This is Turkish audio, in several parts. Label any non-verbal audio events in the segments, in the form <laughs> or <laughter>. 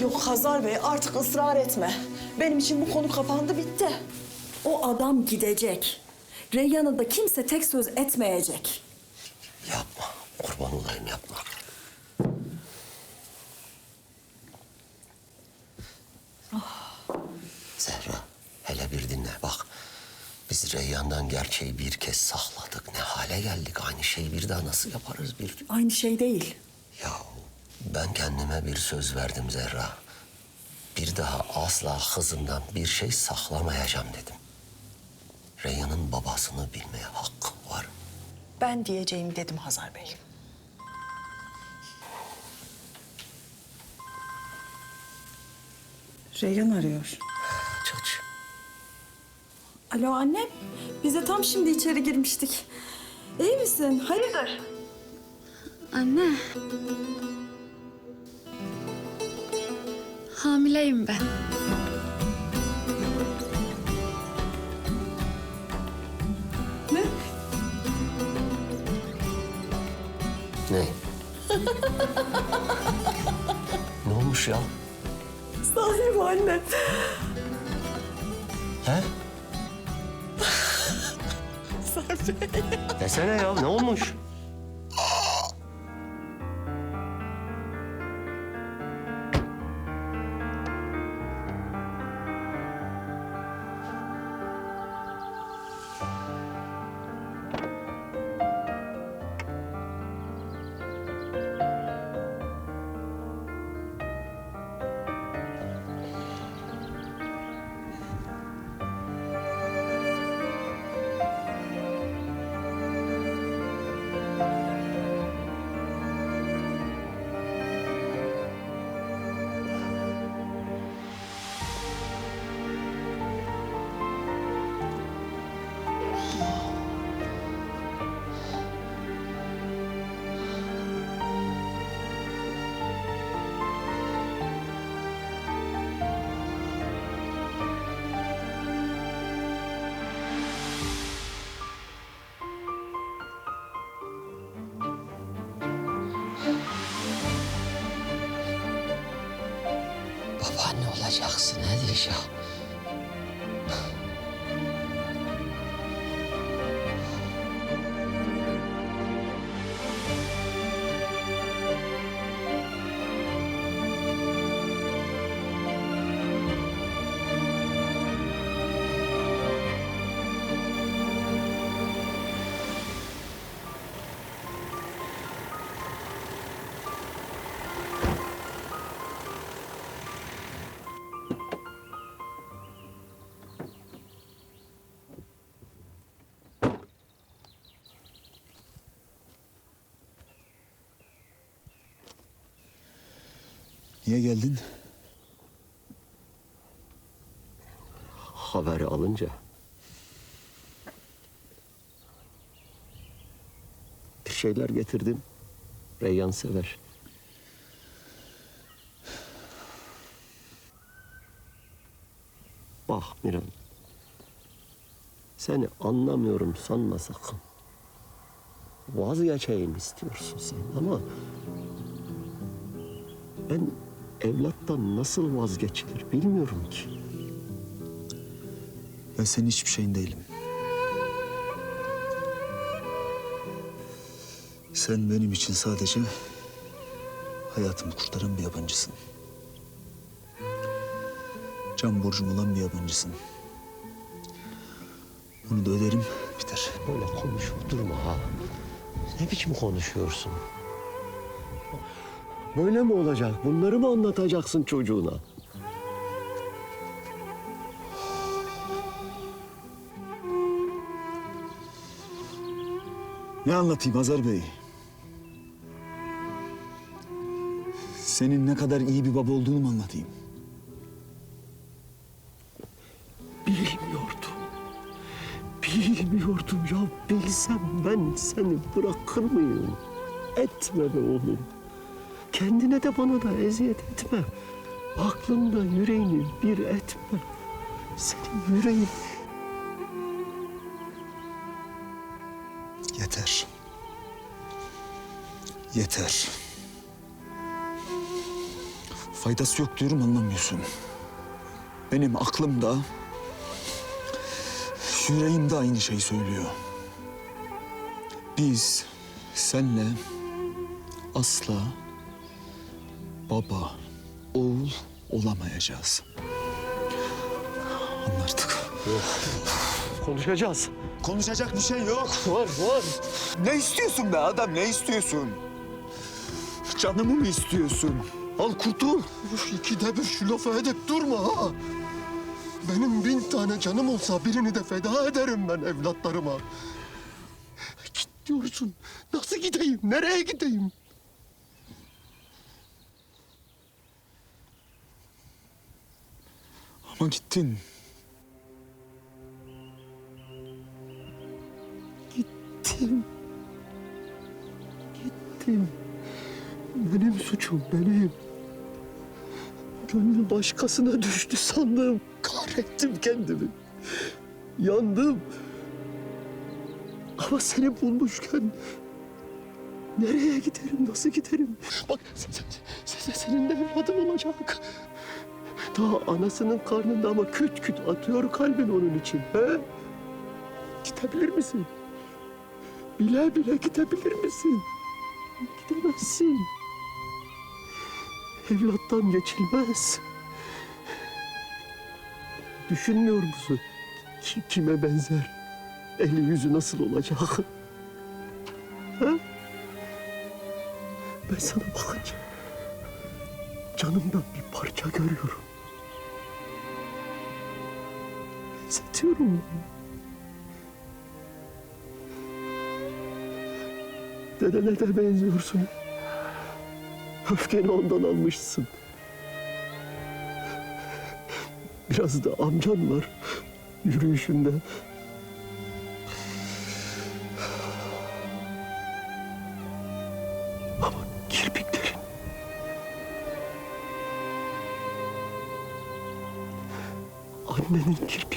Yok Hazar Bey artık ısrar etme. Benim için bu konu kapandı bitti. O adam gidecek. Reyyan'a da kimse tek söz etmeyecek. Yapma. Kurban olayım yapma. Zehra hele bir dinle bak. Biz Reyyan'dan gerçeği bir kez sakladık. Ne hale geldik. Aynı şeyi bir daha nasıl yaparız bir Aynı şey değil. Ya ben kendime bir söz verdim Zehra. Bir daha asla kızımdan bir şey saklamayacağım dedim. Reyhan'ın babasını bilmeye hakkım var. Ben diyeceğimi dedim Hazar Bey. Reyyan arıyor. Aç aç. Alo annem. Biz de tam şimdi içeri girmiştik. İyi misin? Hayırdır? Anne. Hamileyim ben. Ne? Ne? <laughs> ne olmuş ya? Sahi mi anne? He? <laughs> Desene ya ne olmuş? Olacaksın nedir Niye geldin? Haberi alınca bir şeyler getirdim. Reyyan sever. Bak Miran. Seni anlamıyorum sanma sakın. Vazgeçeyim istiyorsun sen ama ben evlattan nasıl vazgeçilir bilmiyorum ki. Ben senin hiçbir şeyin değilim. Sen benim için sadece hayatımı kurtaran bir yabancısın. Can borcum olan bir yabancısın. Bunu da öderim, biter. Böyle konuşup durma ha. Ne biçim konuşuyorsun? Böyle mi olacak? Bunları mı anlatacaksın çocuğuna? Ne anlatayım Hazar Bey? Senin ne kadar iyi bir baba olduğunu mu anlatayım? Bilmiyordum. Bilmiyordum ya. Bilsem ben seni bırakır mıyım? Etme be oğlum. Kendine de bana da eziyet etme. Aklında yüreğini bir etme. Senin yüreğin Yeter. Yeter. Faydası yok diyorum anlamıyorsun. Benim aklımda, yüreğim de aynı şeyi söylüyor. Biz senle asla baba, oğul olamayacağız. Anla artık. Konuşacağız. Konuşacak bir şey yok. Var var. Ne istiyorsun be adam, ne istiyorsun? Canımı mı istiyorsun? Al kurtul. İkide bir şu lafı edip durma ha. Benim bin tane canım olsa birini de feda ederim ben evlatlarıma. Git diyorsun. Nasıl gideyim? Nereye gideyim? Ama gittin. Gittim. Gittim. Benim suçum benim. Gönlüm başkasına düştü sandım. Kahrettim kendimi. Yandım. Ama seni bulmuşken nereye giderim, nasıl giderim? Bak sen, sen, sen- senin de evladın olacak. Daha anasının karnında ama küt küt atıyor kalbin onun için. He? Gidebilir misin? Bile bile gidebilir misin? Gidemezsin. Evlattan geçilmez. Düşünmüyor musun? Ki- kime benzer? Eli yüzü nasıl olacak? Ha? Ben sana bakınca canımdan bir parça görüyorum. Benzetiyorum onu. Dedene de benziyorsun. Öfkeni ondan almışsın. Biraz da amcan var yürüyüşünde. Ama kirpiklerin... Annenin kirpikleri.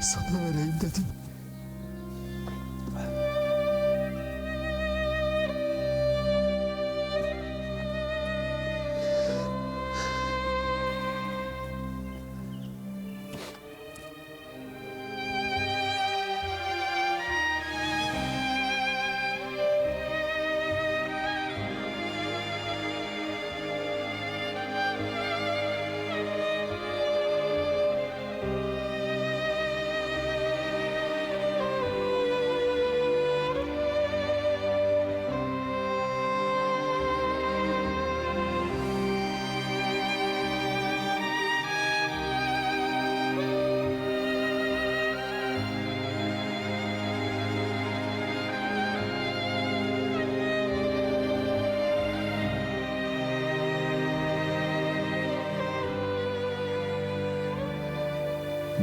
Sana vereyim dedim.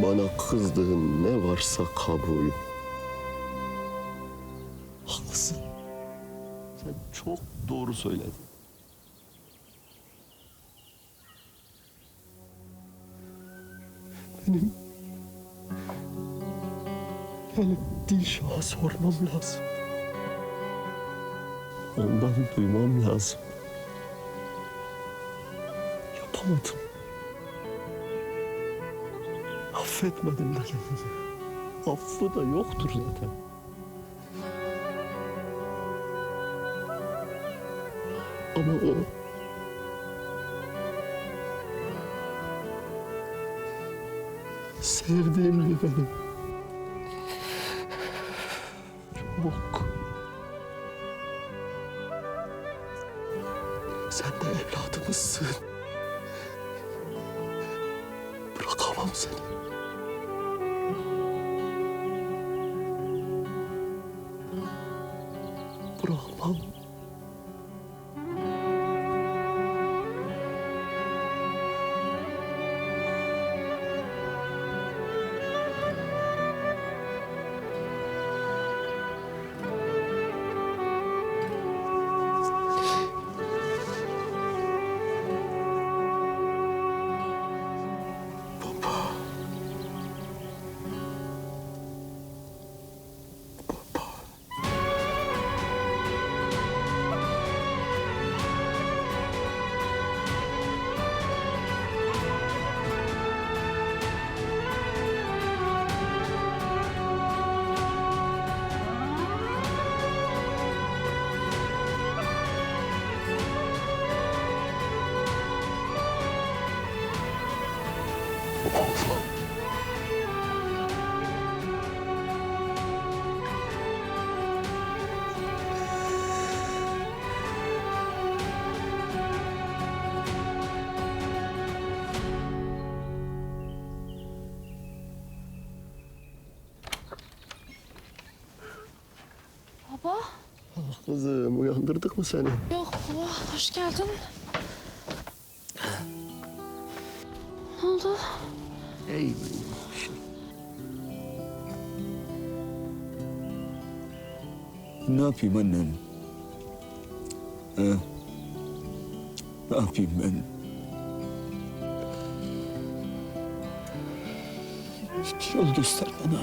Bana kızdığın ne varsa kabul. Haklısın. Sen çok doğru söyledin. Benim... Benim Dilşah'a sormam lazım. Ondan duymam lazım. Yapamadım. Affetmedim kendimi. Affı da yoktur zaten. Ama o... Sevdiğim benim. Çok. Sen de evladımızsın. Bırakamam seni. Oh. Kızım uyandırdık mı seni? Yok baba hoş geldin. Ne oldu? Ey benim kuşum. Ne yapayım annem? Ha? Ne yapayım ben? Bir yol göster bana.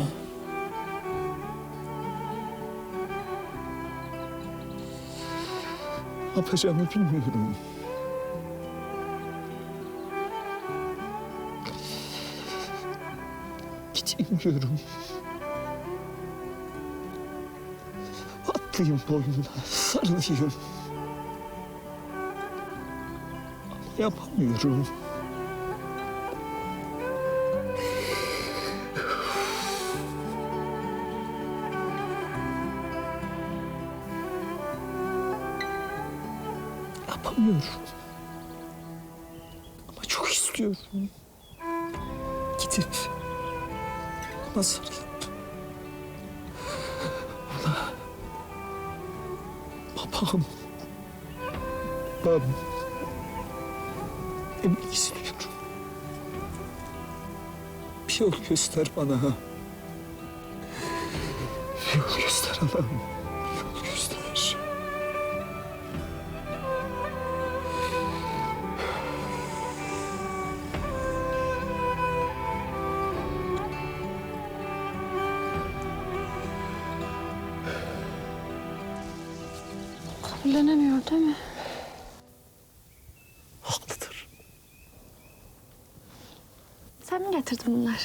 Ne yapacağımı bilmiyorum. Gidemiyorum. Atlayayım boynuna, sarılayım. Ama yapamıyorum. Yapamıyorum. Ama çok istiyorum. Gidip ona sarılıp Babam. Ben demek istiyorum. Bir yol göster bana. Bir yol göster Allah'ım. Kabullenemiyor değil mi? Haklıdır. Sen mi getirdin bunları?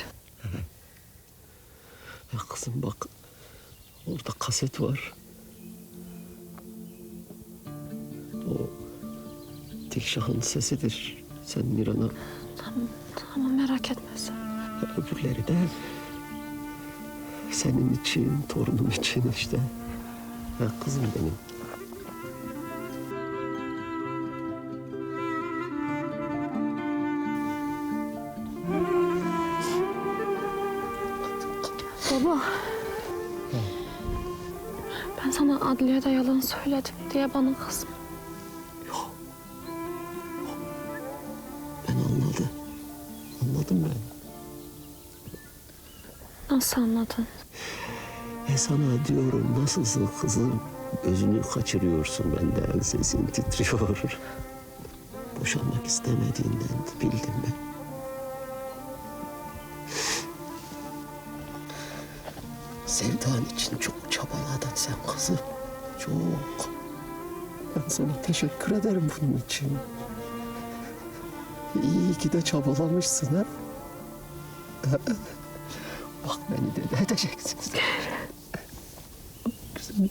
Ya kızım bak. Orada kaset var. O Dilşah'ın sesidir. Sen Miran'a Tamam, tamam merak etme sen. öbürleri de senin için, torunum için işte. Ya kızım benim. Söyledim diye bana kızma. Ben anladım. Anladım ben. Nasıl anladın? E sana diyorum nasılsın kızım? Gözünü kaçırıyorsun benden, sesin titriyor. Boşanmak istemediğinden bildim ben. Sevdan için çok çabaladın sen kızım. Çok. Ben sana teşekkür ederim bunun için. İyi ki de çabalamışsın ha. <laughs> Bak beni de edeceksin. Güzel.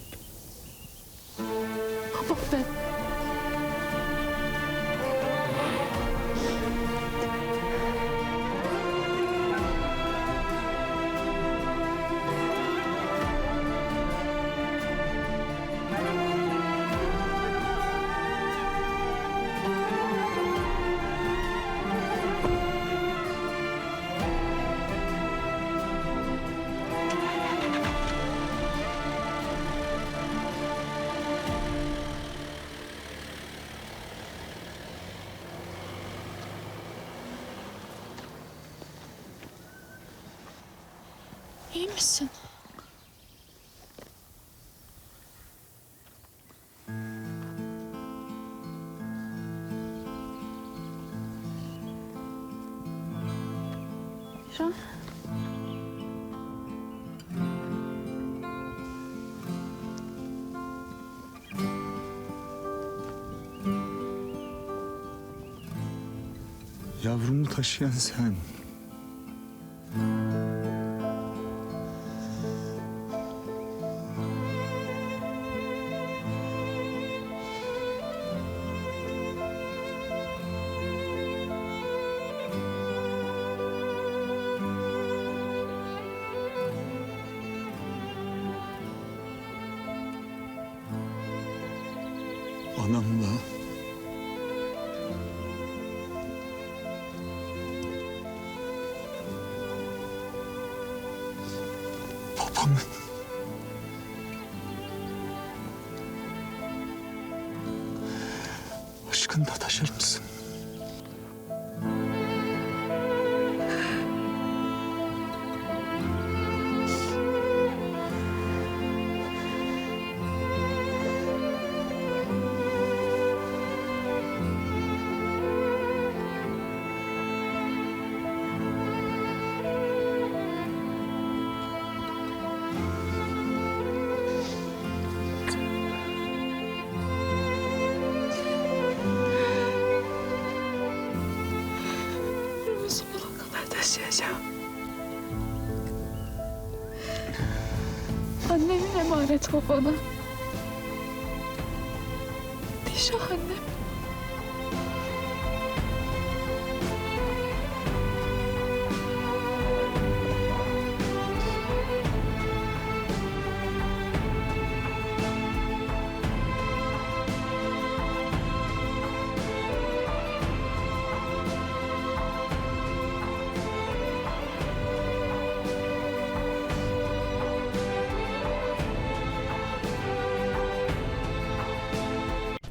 Baba ben... İyi misin? Mira. Yavrumu taşıyan sen. babamın aşkını da taşır mısın? Emanet o bana.